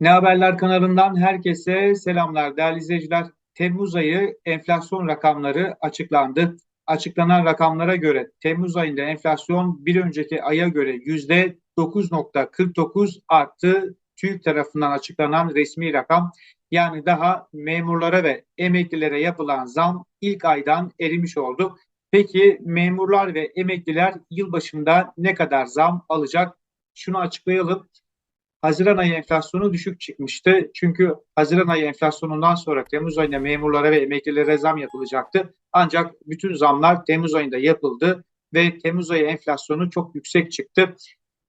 Ne Haberler kanalından herkese selamlar değerli izleyiciler. Temmuz ayı enflasyon rakamları açıklandı. Açıklanan rakamlara göre Temmuz ayında enflasyon bir önceki aya göre yüzde 9.49 arttı. TÜİK tarafından açıklanan resmi rakam yani daha memurlara ve emeklilere yapılan zam ilk aydan erimiş oldu. Peki memurlar ve emekliler yılbaşında ne kadar zam alacak? Şunu açıklayalım. Haziran ayı enflasyonu düşük çıkmıştı. Çünkü Haziran ayı enflasyonundan sonra Temmuz ayında memurlara ve emeklilere zam yapılacaktı. Ancak bütün zamlar Temmuz ayında yapıldı ve Temmuz ayı enflasyonu çok yüksek çıktı.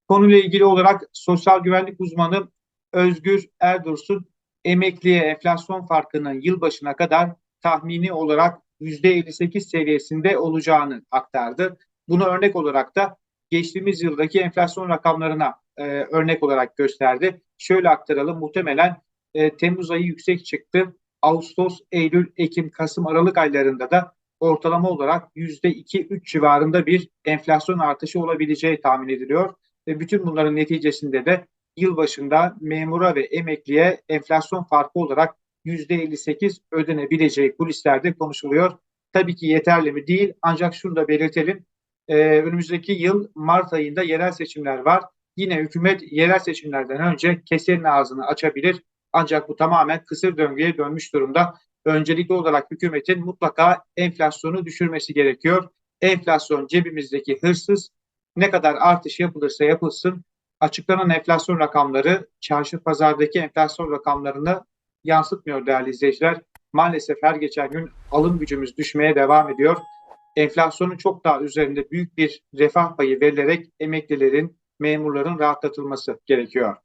Konuyla ilgili olarak sosyal güvenlik uzmanı Özgür Erdursun emekliye enflasyon farkının yılbaşına kadar tahmini olarak %58 seviyesinde olacağını aktardı. Bunu örnek olarak da geçtiğimiz yıldaki enflasyon rakamlarına e, örnek olarak gösterdi. Şöyle aktaralım muhtemelen e, Temmuz ayı yüksek çıktı. Ağustos, Eylül, Ekim, Kasım, Aralık aylarında da ortalama olarak %2-3 civarında bir enflasyon artışı olabileceği tahmin ediliyor. Ve bütün bunların neticesinde de yılbaşında memura ve emekliye enflasyon farkı olarak %58 ödenebileceği kulislerde konuşuluyor. Tabii ki yeterli mi değil ancak şunu da belirtelim. Ee, önümüzdeki yıl Mart ayında yerel seçimler var. Yine hükümet yerel seçimlerden önce kesenin ağzını açabilir. Ancak bu tamamen kısır döngüye dönmüş durumda. Öncelikli olarak hükümetin mutlaka enflasyonu düşürmesi gerekiyor. Enflasyon cebimizdeki hırsız ne kadar artış yapılırsa yapılsın açıklanan enflasyon rakamları çarşı pazardaki enflasyon rakamlarını yansıtmıyor değerli izleyiciler. Maalesef her geçen gün alım gücümüz düşmeye devam ediyor. Enflasyonun çok daha üzerinde büyük bir refah payı verilerek emeklilerin, memurların rahatlatılması gerekiyor.